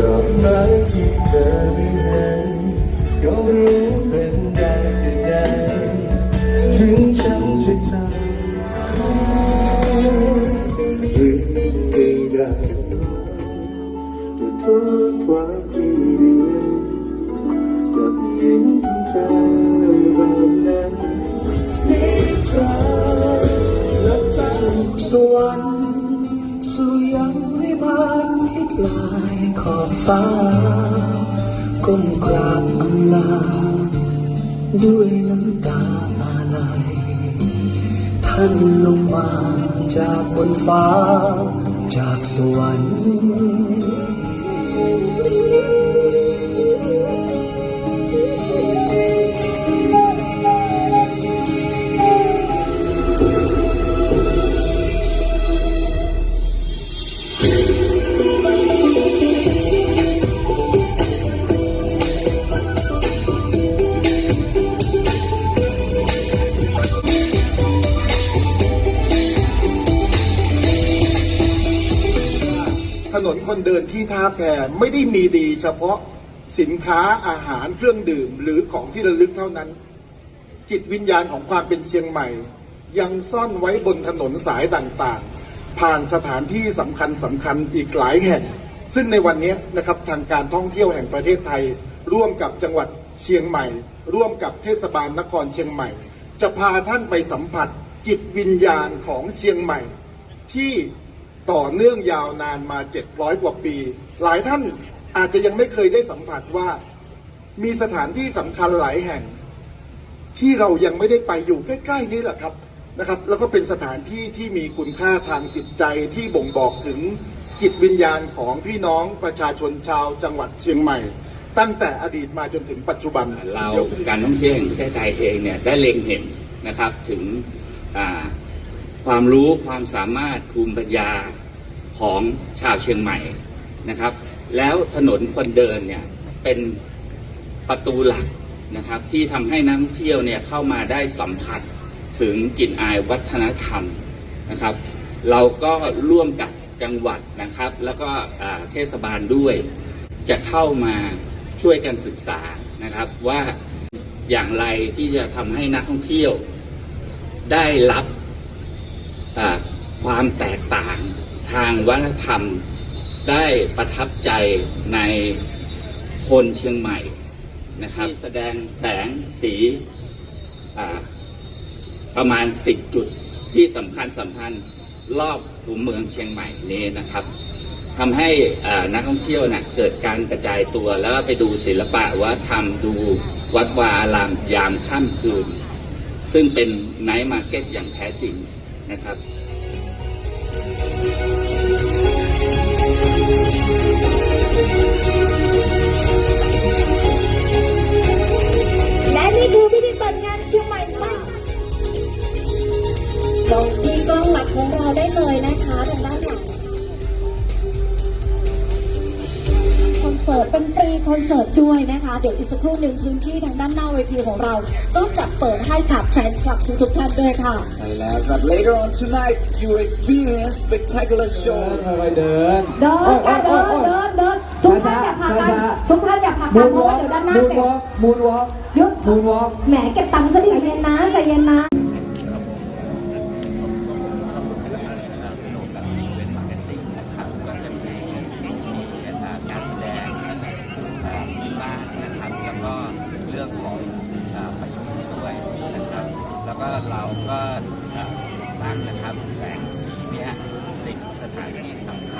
ดอกไม้ที่เธอได้เห็นก็รู้เป็นได้แค่ไหนถึงฉันจะทำหรือไม่ได้ด้วยเพราะความที่ได้เห็นกับยิ้มของเธอ อบฟ้า ก้มกราบอำลา ด้วยน้ำตาอาลัยท่านลงมาจากบนฟ้า จากสวรรค์ คนเดินที่ท่าแพไม่ได้มีดีเฉพาะสินค้าอาหารเครื่องดื่มหรือของที่ระลึกเท่านั้น จิตวิญญาณของความเป็นเชียงใหม่ ยังซ่อนไว้บนถนนสายต่างๆ ผ่านสถานที่สำคัญสำคัญอีกหลายแห่ง ซึ่งในวันนี้นะครับทางการท่องเที่ยวแห่งประเทศไทย ร่วมกับจังหวัดเชียงใหม่ ร่วมกับเทศบาลนครเชียงใหม่ จะพาท่านไปสัมผัสจิตวิญญาณของเชียงใหม่ ที่ ต่อเนื่องยาวนานมา 700 กว่าปี หลายท่านอาจจะยังไม่เคยได้สัมผัสว่า มีสถานที่สำคัญหลายแห่ง ที่เรายังไม่ได้ไปอยู่ใกล้ ๆ นี้แหละครับนะครับ แล้วก็เป็นสถานที่ที่มีคุณค่าทางจิตใจที่บ่งบอกถึงจิตวิญญาณของพี่น้องประชาชนชาวจังหวัดเชียงใหม่ ตั้งแต่อดีตมาจนถึงปัจจุบันเราการท่องเที่ยวแห่งประเทศไทยเองเนี่ยได้เล็งเห็นนะครับถึงอ่า ความรู้ความสามารถภูมิปัญญาของชาวเชียงใหม่นะครับ แล้วถนนคนเดินเนี่ยเป็นประตูหลักนะครับที่ทำให้นักท่องเที่ยวเนี่ยเข้ามาได้สัมผัสถึงกลิ่นอายวัฒนธรรมนะครับ เราก็ร่วมกับจังหวัดนะครับ แล้วก็เทศบาลด้วย จะเข้ามาช่วยกันศึกษานะครับว่าอย่างไรที่จะทำให้นักท่องเที่ยวได้รับ ความแตกต่างทางวัฒนธรรมได้ประทับใจในคนเชียงใหม่นะครับที่แสดงแสงสีประมาณ 10 จุดที่สำคัญสำคัญรอบหัวเมืองเชียงใหม่นี้นะครับทำให้นักท่องเที่ยวนะเกิดการกระจายตัวแล้วไปดูศิลปะวัฒนธรรมดูวัดวาอารามยามค่ำคืน ซึ่งเป็นไนท์มาร์เก็ตอย่างแท้จริง นะค ร์ตเป็นฟรีคอนเสิร์ตด้วยนะคะ เดี๋ยวอีกสักครู่หนึ่งพื้นที่ทางด้านหน้าเวทีของเรา ก็จะเปิดให้กับแฟนคลับทุกๆท่านด้วยค่ะ ใช่แล้วครับ later on tonight you will experience spectacular show ค่อยๆเดิน เดินค่ะเดินเดินเดินทุกท่านอย่าผลักกันทุกท่านอย่าผลักกันเพราะว่าเดี๋ยวด้านหน้ามูนเจ็วบอล์กมูนวอล์กหยุดมูนวอล์กแหมเก็บตังค์ซะดิใจเย็นนะใจเย็นนะ รื่องของพายุนี้ด้วยนะครับแล้วก็เราก็ตั้งนะครับแสงสีเนี่ยสิ่งสถานที่สำคัญ